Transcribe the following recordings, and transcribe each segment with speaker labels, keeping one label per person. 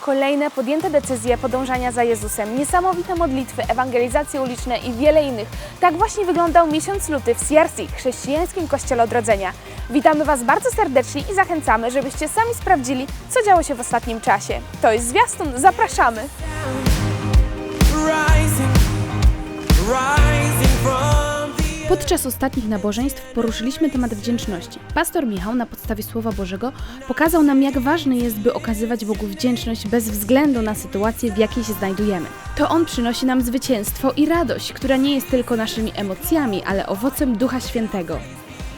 Speaker 1: Kolejne podjęte decyzje podążania za Jezusem, niesamowite modlitwy, ewangelizacje uliczne i wiele innych. Tak właśnie wyglądał miesiąc luty w CRC, chrześcijańskim kościele odrodzenia. Witamy Was bardzo serdecznie i zachęcamy, żebyście sami sprawdzili, co działo się w ostatnim czasie. To jest zwiastun, zapraszamy!
Speaker 2: rising, rising
Speaker 3: Podczas ostatnich nabożeństw poruszyliśmy temat wdzięczności. Pastor Michał na podstawie Słowa Bożego pokazał nam, jak ważne jest, by okazywać Bogu wdzięczność bez względu na sytuację, w jakiej się znajdujemy. To On przynosi nam zwycięstwo i radość, która nie jest tylko naszymi emocjami, ale owocem Ducha Świętego.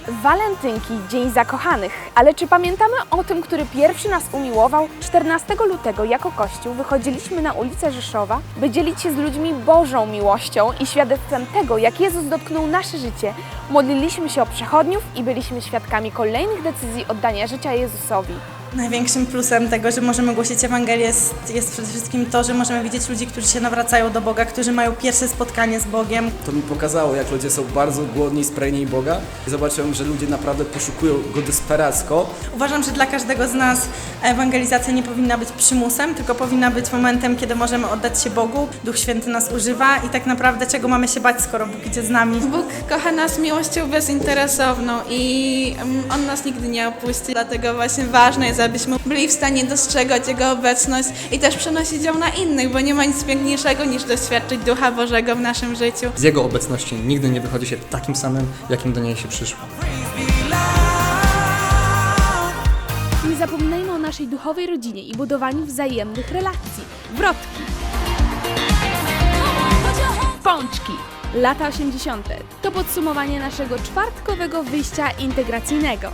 Speaker 1: Walentynki, Dzień Zakochanych. Ale czy pamiętamy o tym, który pierwszy nas umiłował? 14 lutego jako Kościół wychodziliśmy na ulicę Rzeszowa, by dzielić się z ludźmi Bożą miłością i świadectwem tego, jak Jezus dotknął nasze życie. Modliliśmy się o przechodniów i byliśmy świadkami kolejnych decyzji oddania życia Jezusowi.
Speaker 4: Największym plusem tego, że możemy głosić Ewangelię jest, jest przede wszystkim to, że możemy widzieć ludzi, którzy się nawracają do Boga, którzy mają pierwsze spotkanie z Bogiem.
Speaker 5: To mi pokazało, jak ludzie są bardzo głodni i spragnieni Boga. I zobaczyłem, że ludzie naprawdę poszukują Go desperacko.
Speaker 4: Uważam, że dla każdego z nas ewangelizacja nie powinna być przymusem, tylko powinna być momentem, kiedy możemy oddać się Bogu. Duch Święty nas używa i tak naprawdę czego mamy się bać, skoro Bóg idzie z nami.
Speaker 6: Bóg kocha nas miłością bezinteresowną i mm, On nas nigdy nie opuści. Dlatego właśnie ważne jest, abyśmy byli w stanie dostrzegać Jego obecność i też przenosić ją na innych, bo nie ma nic piękniejszego niż doświadczyć Ducha Bożego w naszym życiu.
Speaker 7: z Jego obecności nigdy nie wychodzi się takim samym, jakim do niej się przyszło.
Speaker 3: Nie zapominajmy o naszej duchowej rodzinie i budowaniu wzajemnych relacji. Wrotki. Pączki. Lata 80. To podsumowanie naszego czwartkowego wyjścia integracyjnego.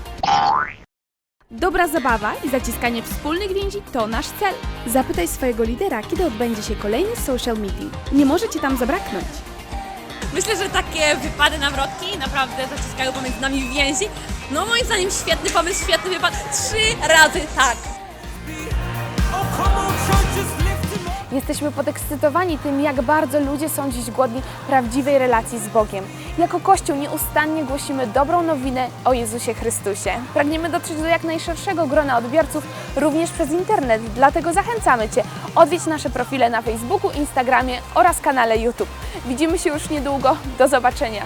Speaker 3: Dobra zabawa i zaciskanie wspólnych więzi to nasz cel. Zapytaj swojego lidera, kiedy odbędzie się kolejny social meeting. Nie może Ci tam zabraknąć.
Speaker 8: Myślę, że takie wypady na wrotki naprawdę zaciskają pomiędzy nami więzi. No moim zdaniem świetny pomysł, świetny wypad. Trzy razy tak.
Speaker 1: Jesteśmy podekscytowani tym, jak bardzo ludzie są dziś głodni prawdziwej relacji z Bogiem. Jako Kościół nieustannie głosimy dobrą nowinę o Jezusie Chrystusie. Pragniemy dotrzeć do jak najszerszego grona odbiorców również przez internet, dlatego zachęcamy Cię. Odwiedź nasze profile na Facebooku, Instagramie oraz kanale YouTube. Widzimy się już niedługo. Do zobaczenia.